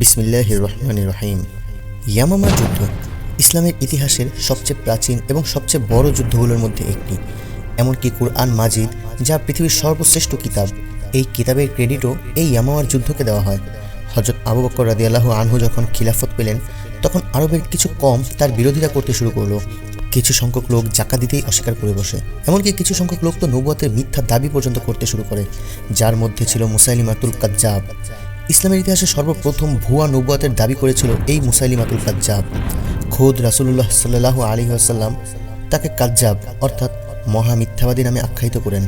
বিসমিল্লাহ রহমান রহিম। ইয়ামামা যুদ্ধ ইসলামের ইতিহাসের সবচেয়ে প্রাচীন এবং সবচেয়ে বড় যুদ্ধগুলোর মধ্যে একটি। এমনকি কুরআন মাজিদ, যা পৃথিবীর সর্বশ্রেষ্ঠ কিতাব, এই কিতাবের ক্রেডিটও এই ইয়ামামার যুদ্ধকে দেওয়া হয়। হজরত আবু বকর রাদিয়াল্লাহু আনহু যখন খিলাফত পেলেন, তখন আরবের কিছু কম তার বিরোধিতা করতে শুরু করল। কিছু সংখ্যক লোক জাকা দিতেই অস্বীকার করে বসে। এমনকি কিছু সংখ্যক লোক তো নবুয়াতের মিথ্যা দাবি পর্যন্ত করতে শুরু করে, যার মধ্যে ছিল মুসাইলিমাতুল কাজ্জাব। ইসলামের ইতিহাসে সর্বপ্রথম ভুয়া নবুয়াতের দাবি করেছিল এই মুসাইলিম আতুল কাজ্জাব। খোদ রাসুল্লাহ সাল্লাহ আলী আসাল্লাম তাকে কাজ্জাব, অর্থাৎ মহা মিথ্যাবাদী নামে আখ্যায়িত করেন।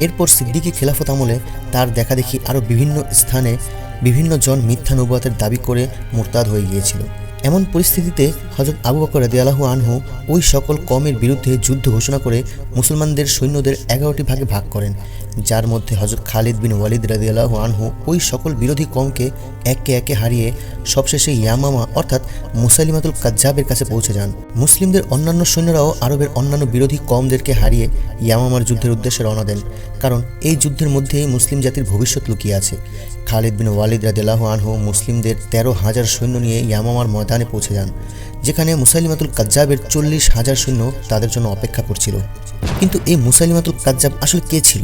এরপর সিদ্দিকি খেলাফত আমলে তার দেখাদেখি আরও বিভিন্ন স্থানে বিভিন্ন জন মিথ্যা নবুয়াতের দাবি করে মোরতাদ হয়ে গিয়েছিল। এমন পরিস্থিতিতে হজরত আবু বকর রাদিয়াল্লাহু আনহু ওই সকল কমের বিরুদ্ধে যুদ্ধ ঘোষণা করে মুসলমানদের সৈন্যদের এগারোটি ভাগে ভাগ করেন, যার মধ্যে হজরত খালিদ বিন ওয়ালিদ রাদিয়াল্লাহু আনহু ওই সকল বিরোধী কমকে একে একে হারিয়ে সবশেষে ইয়ামামা অর্থাৎ মুসালিমাতুল কাজ্জাবের কাছে পৌঁছে যান। মুসলিমদের অন্যান্য সৈন্যরাও আরবের অন্যান্য বিরোধী কমদেরকে হারিয়ে ইয়ামামার যুদ্ধের উদ্দেশ্যে রওনা দেন, কারণ এই যুদ্ধের মধ্যেই মুসলিম জাতির ভবিষ্যৎ লুকিয়ে আছে। খালিদ বিন ওয়ালিদ রাদিয়াল্লাহু আনহু মুসলিমদের তেরো হাজার সৈন্য নিয়ে ইয়ামামার ময়দানে পৌঁছে যান যেখানে মুসাইলিমাতুল কাজ্জাবের চল্লিশ হাজার সৈন্য তাদের জন্য অপেক্ষা করছিল। কিন্তু এই মুসাইলিমাতুল কাজ্জাব আসলে কে ছিল?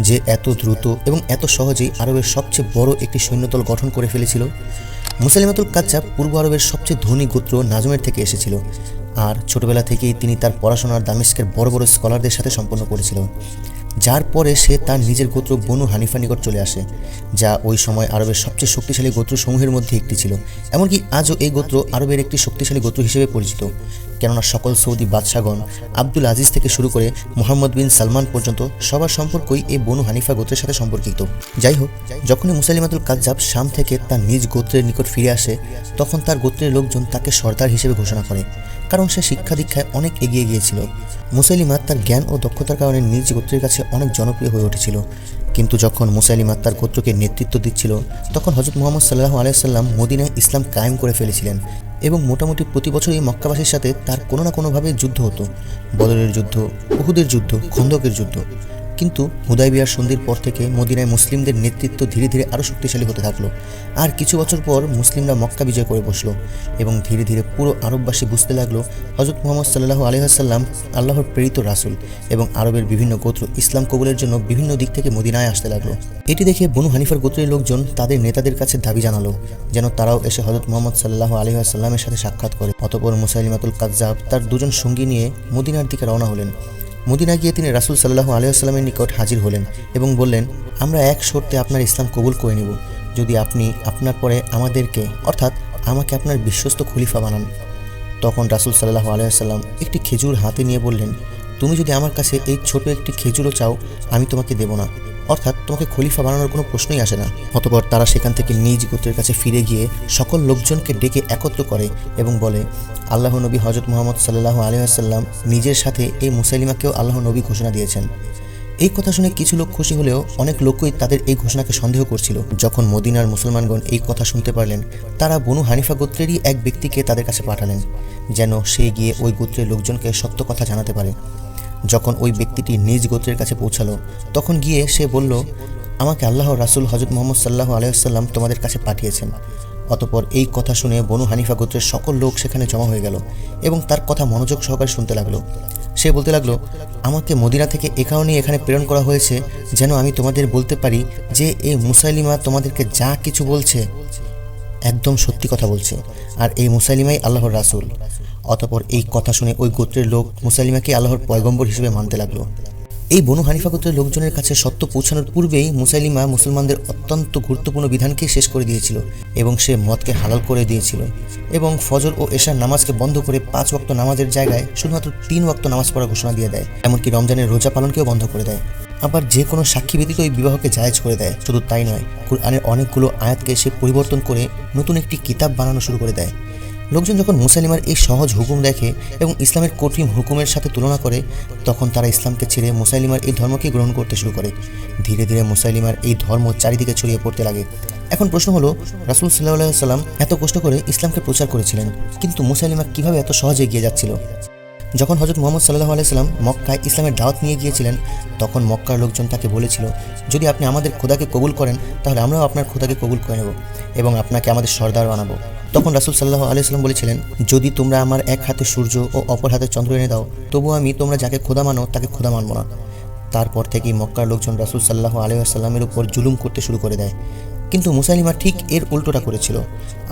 যে এত দ্রুত এবং এত সহজেই আরবের সবচেয়ে বড় একটি সৈন্যদল গঠন করে ফেলেছিল? মুসাইলিমাতুল কাজ্জাব পূর্ব আরবের সবচেয়ে ধনী গোত্র নাজমের থেকে এসেছিল। আর ছোটবেলা থেকেই তিনি তার পড়াশোনার দামেস্কের বড় বড় স্কলারদের সাথে সম্পন্ন করেছিল। যার পরে সে তার নিজের গোত্র বনু হানিফা নিকট চলে আসে, যা ওই সময় আরবের সবচেয়ে শক্তিশালী গোত্রসমূহের মধ্যে একটি ছিল। এমনকি আজও এই গোত্র আরবের একটি শক্তিশালী গোত্র হিসেবে পরিচিত। কেননা সকল সৌদি বাদশাগণ আব্দুল আজিজ থেকে শুরু করে মোহাম্মদ বিন সালমান পর্যন্ত সবার সম্পর্কই এই বনু হানিফা গোত্রের সাথে সম্পর্কিত। যাই হোক, যখনই মুসালিমাতুল কাজ্জাব শাম থেকে তার নিজ গোত্রের নিকট ফিরে আসে, তখন তার গোত্রের লোকজন তাকে সর্দার হিসেবে ঘোষণা করে, কারণ সে শিক্ষা দীক্ষায় অনেক এগিয়ে গিয়েছিল। মুসাইলিমা তার জ্ঞান ও দক্ষতার কারণে নিজ গোত্রের কাছে অনেক জনপ্রিয় হয়ে উঠেছিল। কিন্তু যখন মুসাইলিমা তার গোত্রকে নেতৃত্ব দিচ্ছিল, তখন হজরত মোহাম্মদ সাল্লাহ আলাইসাল্লাম মদিনায় ইসলাম কায়েম করে ফেলেছিলেন এবং মোটামুটি প্রতি বছরই মক্কাবাসীর সাথে তার কোনো না কোনোভাবে যুদ্ধ হতো। বদরের যুদ্ধ বহুদের যুদ্ধ, খন্দকের যুদ্ধ। কিন্তু হুদাইবিয়ার সন্ধির পর থেকে মদিনায় মুসলিমদের নেতৃত্ব ধীরে ধীরে আরও শক্তিশালী হতে থাকল। আর কিছু বছর পর মুসলিমরা মক্কা বিজয় করে বসল এবং ধীরে ধীরে পুরো আরববাসী বুঝতে লাগল হজরত মোহাম্মদ সাল্লাহ আলহাসাল্লাম আল্লাহর প্রেরিত রাসুল এবং আরবের বিভিন্ন গোত্র ইসলাম কবুলের জন্য বিভিন্ন দিক থেকে মদিনায় আসতে লাগল। এটি দেখে বনু হানিফার গোত্রের লোকজন তাদের নেতাদের কাছে দাবি জানালো যেন তারাও এসে হজরত মোহাম্মদ সাল্লাহ আলহাসাল্লামের সাথে সাক্ষাৎ করে। অতপর মুসাইলিমাতুল কাজ্জাব তার দুজন সঙ্গী নিয়ে মদিনার দিকে রওনা হলেন। মদিনা গিয়ে তিনি রাসুল সাল্লাহ আলিয়াস্লামের নিকট হাজির হলেন এবং বললেন, আমরা এক শর্তে আপনার ইসলাম কবুল করে নেব। যদি আপনি আপনার পরে আমাদেরকে, অর্থাৎ আমাকে আপনার বিশ্বস্ত খলিফা বানান। তখন রাসুল সাল্লাহ আলিয়াল্লাম একটি খেজুর হাতে নিয়ে বললেন, তুমি যদি আমার কাছে এই ছোট একটি খেজুরও চাও, আমি তোমাকে দেব না। অর্থাৎ তোমাকে খলিফা বানানোর কোনো প্রশ্নই আসে না। অতপর তারা সেখান থেকে নিজ গোত্রের কাছে ফিরে গিয়ে সকল লোকজনকে ডেকে একত্র করে এবং বলে, আল্লাহ নবী হজরত মোহাম্মদ সাল্লাহ আলিয়াল্লাম নিজের সাথে এই মুসাইলিমাকেও আল্লাহ নবী ঘোষণা দিয়েছেন। এই কথা শুনে কিছু লোক খুশি হলেও অনেক লোকই তাদের এই ঘোষণাকে সন্দেহ করছিল। যখন মদিনার মুসলমানগণ এই কথা শুনতে পারলেন, তারা বনু হানিফা গোত্রেরই এক ব্যক্তিকে তাদের কাছে পাঠালেন, যেন সে গিয়ে ওই গোত্রের লোকজনকে সত্য কথা জানাতে পারে। যখন ওই ব্যক্তিটি নিজ গোত্রের কাছে পৌঁছালো, তখন গিয়ে সে বলল, আমাকে আল্লাহ রাসুল হজরত মোহাম্মদ সাল্লাহ আলাইসাল্লাম তোমাদের কাছে পাঠিয়েছেন। অতপর এই কথা শুনে বনু হানিফা গোত্রের সকল লোক সেখানে জমা হয়ে গেল এবং তার কথা মনোযোগ সহকারে শুনতে লাগল। সে বলতে লাগল, আমাকে মদিনা থেকে এ কারণেই এখানে প্রেরণ করা হয়েছে যেন আমি তোমাদের বলতে পারি যে এই মুসাইলিমা তোমাদেরকে যা কিছু বলছে, একদম সত্যি কথা বলছে। আর এই মুসাইলিমাই আল্লাহর রাসুল। অতপর এই কথা শুনে ওই গোত্রের লোক মুসাইলিমাকে আল্লাহর পয়গম্বর হিসেবে মানতে লাগল। এই বনু হানিফা গোত্রের লোকজনের কাছে সত্য পৌঁছানোর পূর্বেই মুসাইলিমা মুসলমানদের অত্যন্ত গুরুত্বপূর্ণ বিধানকে শেষ করে দিয়েছিল এবং সে মদকে হালাল করে দিয়েছিল এবং ফজর ও এশার নামাজকে বন্ধ করে পাঁচ ওয়াক্ত নামাজের জায়গায় শুধুমাত্র তিন ওয়াক্ত নামাজ পড়ার ঘোষণা দিয়ে দেয়, এমনকি রমজানের রোজা পালনকেও বন্ধ করে দেয়। আবার যে কোনো সাক্ষী ব্যতীত এই বিবাহকে জায়েজ করে দেয়, শুধু তাই নয়, কুরআনের অনেকগুলো আয়াতকে সে পরিবর্তন করে নতুন একটি কিতাব বানানো শুরু করে দেয়। লোকজন যখন মুসালিমার এই সহজ হুকুম দেখে এবং ইসলামের কঠিন হুকুমের সাথে তুলনা করে, তখন তারা ইসলামকে ছেড়ে মুসাইলিমার এই ধর্মকে গ্রহণ করতে শুরু করে। ধীরে ধীরে মুসাইলিমার এই ধর্ম চারিদিকে ছড়িয়ে পড়তে লাগে। এখন প্রশ্ন হলো, রাসুল সাল্লাহ সাল্লাম এত কষ্ট করে ইসলামকে প্রচার করেছিলেন, কিন্তু মুসাইলিমা কীভাবে এত সহজে এগিয়ে যাচ্ছিল? যখন হজরত মোহাম্মদ সাল্লাহ আলাইসাল্লাম মক্কায় ইসলামের দাওয়াত নিয়ে গিয়েছিলেন, তখন মক্কার লোকজন তাকে বলেছিল, যদি আপনি আমাদের খোদাকে কবুল করেন, তাহলে আমরাও আপনার খোদাকে কবুল করে নেব এবং আপনাকে আমাদের সর্দার বানাবো। তখন রাসুল সাল্লাহ আলাইসাল্লাম বলেছিলেন, যদি তোমরা আমার এক হাতে সূর্য ও অপর হাতে চন্দ্র এনে দাও, তবু আমি তোমরা যাকে খোদা মানো, তাকে খোদা মানব না। তারপর থেকেই মক্কার লোকজন রাসুল সাল্লাহ আলাইসাল্লামের উপর জুলুম করতে শুরু করে দেয়। কিন্তু মুসাইলিমা ঠিক এর উল্টোটা করেছিল।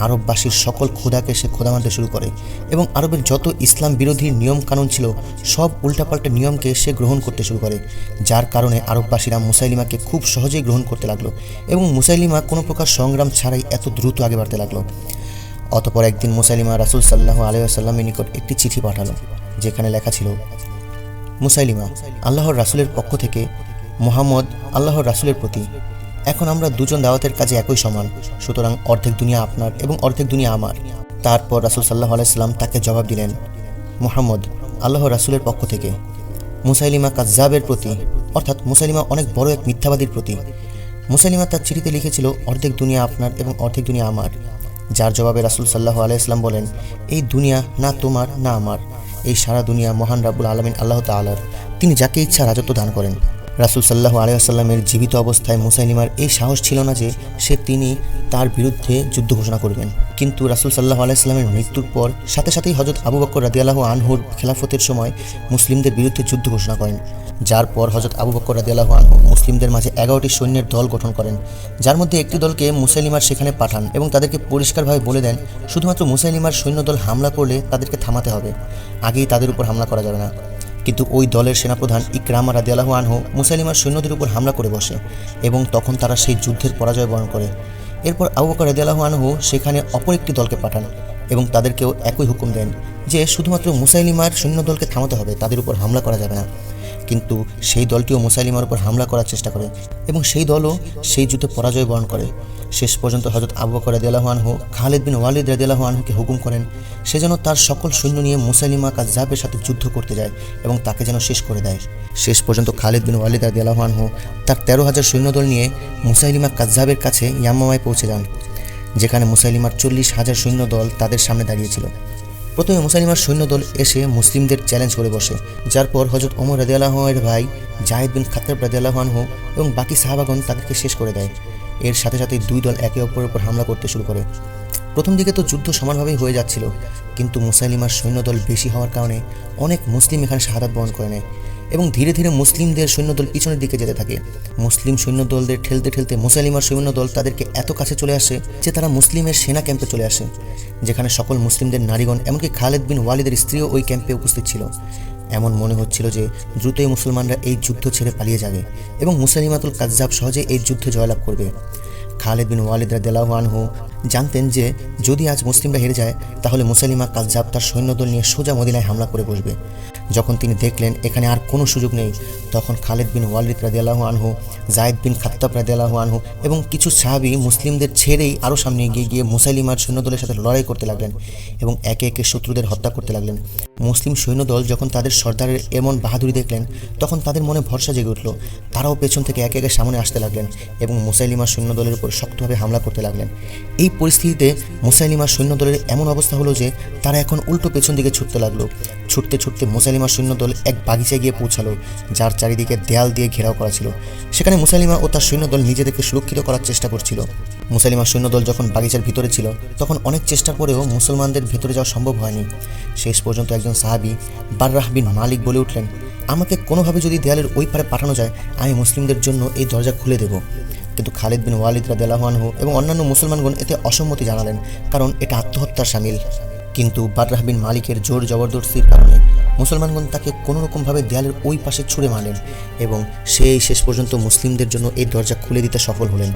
আরববাসীর সকল খোদাকে সে খোদা মানতে শুরু করে এবং আরবের যত ইসলাম বিরোধী নিয়ম কানুন ছিল, সব উল্টাপাল্টা নিয়মকে সে গ্রহণ করতে শুরু করে। যার কারণে আরববাসীরা মুসাইলিমাকে খুব সহজেই গ্রহণ করতে লাগল এবং মুসাইলিমা কোনো প্রকার সংগ্রাম ছাড়াই এত দ্রুত আগে বাড়তে লাগল। অতপর একদিন মুসাইলিমা রাসুল সাল্লাহ আলাইসাল্লামের নিকট একটি চিঠি পাঠালো, যেখানে লেখা ছিল, মুসাইলিমা, আল্লাহর রাসুলের পক্ষ থেকে মোহাম্মদ, আল্লাহর রাসুলের প্রতি এখন আমরা দুজন দাওয়াতের কাজে একই সমান। সুতরাং অর্ধেক দুনিয়া আপনার এবং অর্ধেক দুনিয়া আমার। তারপর রাসুল সাল্লাহ আলাইসাল্লাম তাকে জবাব দিলেন, মোহাম্মদ, আল্লাহ রাসুলের পক্ষ থেকে মুসাইলিমা কাজ্জাবের প্রতি, অর্থাৎ মুসাইলিমা অনেক বড় এক মিথ্যাবাদীর প্রতি, মুসাইলিমা তার চিঠিতে লিখেছিল, অর্ধেক দুনিয়া আপনার এবং অর্ধেক দুনিয়া আমার। যার জবাবে রাসুল সাল্লাহ আলাইসলাম বলেন, এই দুনিয়া না তোমার, না আমার। এই সারা দুনিয়া মহান রাবুল আলমিন আল্লাহ তালার তিনি যাকে ইচ্ছা রাজত্ব দান করেন। রাসুল সাল্লাহ আলাইসাল্লামের জীবিত অবস্থায় মুসাইলিমার এই সাহস ছিল না যে সে তিনি তার বিরুদ্ধে যুদ্ধ ঘোষণা করবেন। কিন্তু রাসুল সাল্লাহ আলাইস্লামের মৃত্যুর পর সাথে সাথেই হজরত আবু বক্কর রাদিয়াল্লাহ আনহুর খেলাফতের সময় মুসলিমদের বিরুদ্ধে যুদ্ধ ঘোষণা করেন। যার পর হজরত আবু বক্কর রাদিয়াল্লাহ আনহু মুসলিমদের মাঝে এগারোটি সৈন্যের দল গঠন করেন। যার মধ্যে একটি দলকে মুসাইলিমার সেখানে পাঠান এবং তাদেরকে পরিষ্কারভাবে বলে দেন, শুধুমাত্র মুসাইলিমার সৈন্যদল হামলা করলে তাদেরকে থামাতে হবে। আগেই তাদের উপর হামলা করা যাবে না। কিন্তু ওই দলের সেনাপ্রধান ইকরামা রাদিয়াল্লাহু আনহু মুসাইলিমার সৈন্যদের উপর হামলা করে বসে এবং তখন তারা সেই যুদ্ধের পরাজয় বরণ করে। এরপর আবু বকর রাদিয়াল্লাহু আনহু সেখানে অপর একটি দলকে পাঠান এবং তাদেরকেও একই হুকুম দেন যে শুধুমাত্র মুসাইলিমার সৈন্যদলকে থামাতে হবে, তাদের উপর হামলা করা যাবে না। কিন্তু সেই দলটিও মুসাইলিমার উপর হামলা করার চেষ্টা করে এবং সেই দলও সেই যুদ্ধে পরাজয় বরণ করে। শেষ পর্যন্ত হজরত আবু বকর রাদিয়াল্লাহু আনহু, খালিদ বিন ওয়ালিদ রাদিয়াল্লাহু আনহুকে হুকুম করেন সে যেন তার সকল সৈন্য নিয়ে মুসাইলিমা কাজাবের সাথে যুদ্ধ করতে যায় এবং তাকে যেন শেষ করে দেয়। শেষ পর্যন্ত খালিদ বিন ওয়ালিদ রাদিয়াল্লাহু আনহু তার তেরো হাজার সৈন্যদল নিয়ে মুসাইলিমা কাজাবের কাছে ইয়াম্মামায় পৌঁছে যান যেখানে মুসাইলিমার চল্লিশ হাজার সৈন্যদল তাদের সামনে দাঁড়িয়েছিল। প্রথমে মুসাইলিমার সৈন্যদল এসে মুসলিমদের চ্যালেঞ্জ করে বসে, যার পর হজরত ওমর রাদিয়াল্লাহের ভাই জাহিদ বিন খাতাব রাদিয়াল্লাহু এবং বাকি সাহাবাগণ তাদেরকে শেষ করে দেয়। এর সাথে সাথে দুই দল একে অপরের উপর হামলা করতে শুরু করে। প্রথম দিকে তো যুদ্ধ সমানভাবেই হয়ে যাচ্ছিল, কিন্তু মুসাইলিমার সৈন্যদল বেশি হওয়ার কারণে অনেক মুসলিম এখানে শাহাদাত বহন করে নেয় এবং ধীরে ধীরে মুসলিমদের সৈন্যদল পিছনের দিকে যেতে থাকে। মুসলিম সৈন্যদলদের ঠেলতে ঠেলতে মুসাইলিমার সৈন্যদল তাদেরকে এত কাছে চলে আসে যে তারা মুসলিমের সেনা ক্যাম্পে চলে আসে, যেখানে সকল মুসলিমদের নারীগণ, এমনকি খালেদ বিন ওয়ালিদের স্ত্রীও ওই ক্যাম্পে উপস্থিত ছিল। এমন মনে হচ্ছিল যে দ্রুতই মুসলমানরা এই যুদ্ধ ছেড়ে পালিয়ে যাবে এবং মুসালিমাতুল কাজ্জাব সহজে এই যুদ্ধে জয়লাভ করবে। খালেদ বিন ওয়ালিদ আনহু জানতেন যে যদি আজ মুসলিমরা হেরে যায়, তাহলে মুসালিমা কাজ্জাব তার সৈন্যদল নিয়ে সোজা মদিনায় হামলা করে বসবে। যখন তিনি দেখলেন এখানে আর কোনো সুযোগ নেই, তখন খালেদ বিন ওয়ালিদ রাদিয়াল্লাহু আনহু, জায়দ বিন খাত্তাব রাদিয়াল্লাহু আনহু এবং কিছু সাহাবি মুসলিমদের ছেড়েই আরও সামনে এগিয়ে গিয়ে মুসাইলিমার সৈন্যদলের সাথে লড়াই করতে লাগলেন এবং একে একে শত্রুদের হত্যা করতে লাগলেন। মুসলিম সৈন্যদল যখন তাদের সর্দারের এমন বাহাদুরি দেখলেন, তখন তাদের মনে ভরসা জেগে উঠল। তারাও পেছন থেকে একে একে সামনে আসতে লাগলেন এবং মুসাইলিমার সৈন্যদলের উপর শক্তভাবে হামলা করতে লাগলেন। এই পরিস্থিতিতে মুসাইলিমার সৈন্যদলের এমন অবস্থা হলো যে, তারা এখন উল্টো পেছন দিকে ছুটতে লাগল। ছুটতে ছুটতে মুসাইলিমার সৈন্যদল এক বাগিচায় গিয়ে পৌঁছালো, যার চারিদিকে দেয়াল দিয়ে ঘেরাও করা ছিল। সেখানে মুসালিমা ও তার সৈন্যদল নিজেদেরকে সুরক্ষিত করার চেষ্টা করছিল। মুসাইলিমার সৈন্যদল যখন বাগিচার ভিতরে ছিল, তখন অনেক চেষ্টা করেও মুসলমানদের ভেতরে যাওয়া সম্ভব হয়নি। শেষ পর্যন্ত একজন সাহাবি, বাররাহ বিন মালিক বলে উঠলেন, আমাকে কোনোভাবে যদি দেয়ালের ওই পারে পাঠানো যায়, আমি মুসলিমদের জন্য এই দরজা খুলে দেব। কিন্তু খালিদ বিন ওয়ালিদ রাদিয়াল্লাহু এবং অন্যান্য মুসলমানগণ এতে অসম্মতি জানালেন, কারণ এটা আত্মহত্যার সামিল। কিন্তু বাররাহ বিন মালিকের জোর জবরদস্তির কারণে মুসলমানগণ তাকে কোনো রকমভাবে দেয়ালের ওই পাশে ছুঁড়ে মারলেন এবং সেই শেষ পর্যন্ত মুসলিমদের জন্য এই দরজা খুলে দিতে সফল হলেন।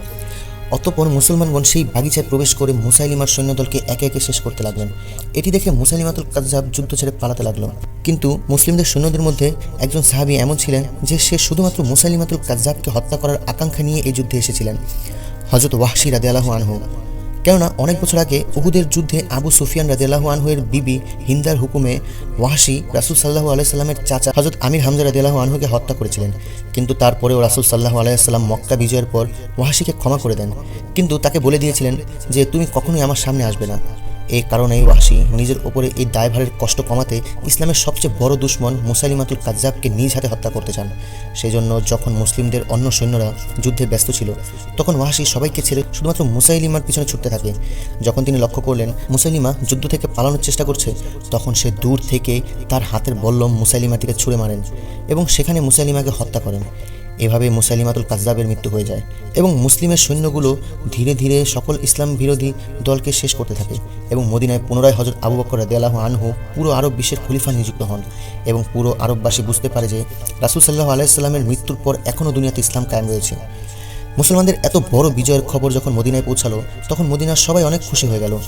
অতপর মুসলমানগণ সেই বাগিচায় প্রবেশ করে মুসাইলিমার সৈন্যদলকে একে একে শেষ করতে লাগলেন। এটি দেখে মুসাইলিমাতুল কাজাব যুদ্ধ ছেড়ে পালাতে লাগল। কিন্তু মুসলিমদের সৈন্যদের মধ্যে একজন সাহাবি এমন ছিলেন যে সে শুধুমাত্র মুসাইলিমাতুল কাজাবকে হত্যা করার আকাঙ্ক্ষা নিয়ে এই যুদ্ধে এসেছিলেন। হজরত ওয়াহশি রাদিয়াল্লাহু আনহু। কেননা অনেক বছর আগে উহুদের যুদ্ধে আবু সুফিয়ান রাদিয়াল্লাহু আনহুয়ের বিবি হিন্দার হুকুমে ওয়াহাসি রাসুল সাল্লাহু আলাইসাল্লামের চাচা হজরত আমির হামজা রাদিয়াল্লাহু আনহুকে হত্যা করেছিলেন। কিন্তু তারপরেও রাসুল সাল্লাহু আলাইসাল্লাম মক্কা বিজয়ের পর ওয়াহাসিকে ক্ষমা করে দেন। কিন্তু তাকে বলে দিয়েছিলেন যে, তুমি কখনোই আমার সামনে আসবে না। এই কারণেই ওয়াসি নিজের ওপরে এই দায়ভারের কষ্ট কমাতে ইসলামের সবচেয়ে বড় দুশ্মন মুসাইলিমাতুল কাজ্জাবকে নিজ হাতে হত্যা করতে চান। সেই জন্য যখন মুসলিমদের অন্য সৈন্যরা যুদ্ধে ব্যস্ত ছিল, তখন ওয়াসি সবাইকে ছেড়ে শুধুমাত্র মুসাইলিমার পিছনে ছুটতে থাকে। যখন তিনি লক্ষ্য করলেন মুসাইলিমা যুদ্ধ থেকে পালানোর চেষ্টা করছে, তখন সে দূর থেকে তার হাতের বল্লম মুসাইলিমাটিকে ছুঁড়ে মারেন এবং সেখানে মুসাইলিমাকে হত্যা করেন। এভাবে মুসাইলিমাতুল কাজদাবের মৃত্যু হয়ে যায় এবং মুসলিমের সৈন্যগুলো ধীরে ধীরে সকল ইসলাম বিরোধী দলকে শেষ করতে থাকে এবং মদিনায় পুনরায় হজরত আবু বকর রাদিয়াল্লাহু আনহু পুরো আরব বিশ্বের খলিফা নিযুক্ত হন এবং পুরো আরববাসী বুঝতে পারে যে রাসুল সাল্লাহ আলাইসাল্লামের মৃত্যুর পর এখনও দুনিয়াতে ইসলাম কায়েম রয়েছে। মুসলমানদের এত বড় বিজয়ের খবর যখন মদিনায় পৌঁছালো, তখন মদিনার সবাই অনেক খুশি হয়ে গেল।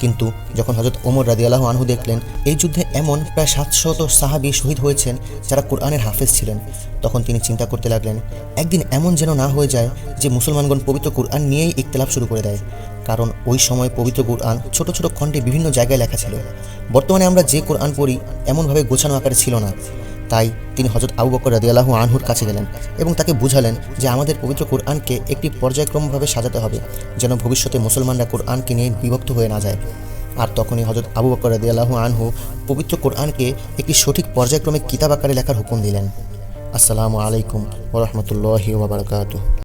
কিন্তু যখন হজরত ওমর রাদিয়াল্লাহু আনহু দেখলেন, এই যুদ্ধে এমন প্রায় সাতশত সাহাবি শহীদ হয়েছেন যারা কোরআনের হাফেজ ছিলেন। তখন তিনি চিন্তা করতে লাগলেন, একদিন এমন যেন না হয়ে যায় যে মুসলমানগণ পবিত্র কোরআন নিয়েই ইকতলাপ শুরু করে দেয়। কারণ ওই সময় পবিত্র কোরআন ছোট ছোট খণ্ডে বিভিন্ন জায়গায় লেখা ছিল। বর্তমানে আমরা যে কোরআন পড়ি, এমনভাবে গোছানো আকারে ছিল না। তাই তিনি হজরত আবু বকর রাদিয়াল্লাহু আনহুর কাছে গেলেন এবং তাকে বুঝালেন যে আমাদের পবিত্র কোরআনকে একটি পর্যায়ক্রমভাবে সাজাতে হবে, যেন ভবিষ্যতে মুসলমানরা কোরআনকে নিয়ে বিভক্ত হয়ে না যায়। আর তখনই হজরত আবু বকর রাদিয়াল্লাহু আনহু পবিত্র কোরআনকে একটি সঠিক পর্যায়ক্রমে কিতাব আকারে লেখার হুকুম দিলেন। আসসালামু আলাইকুম ওরহমতুল্লাহি ওবরাকাতুহ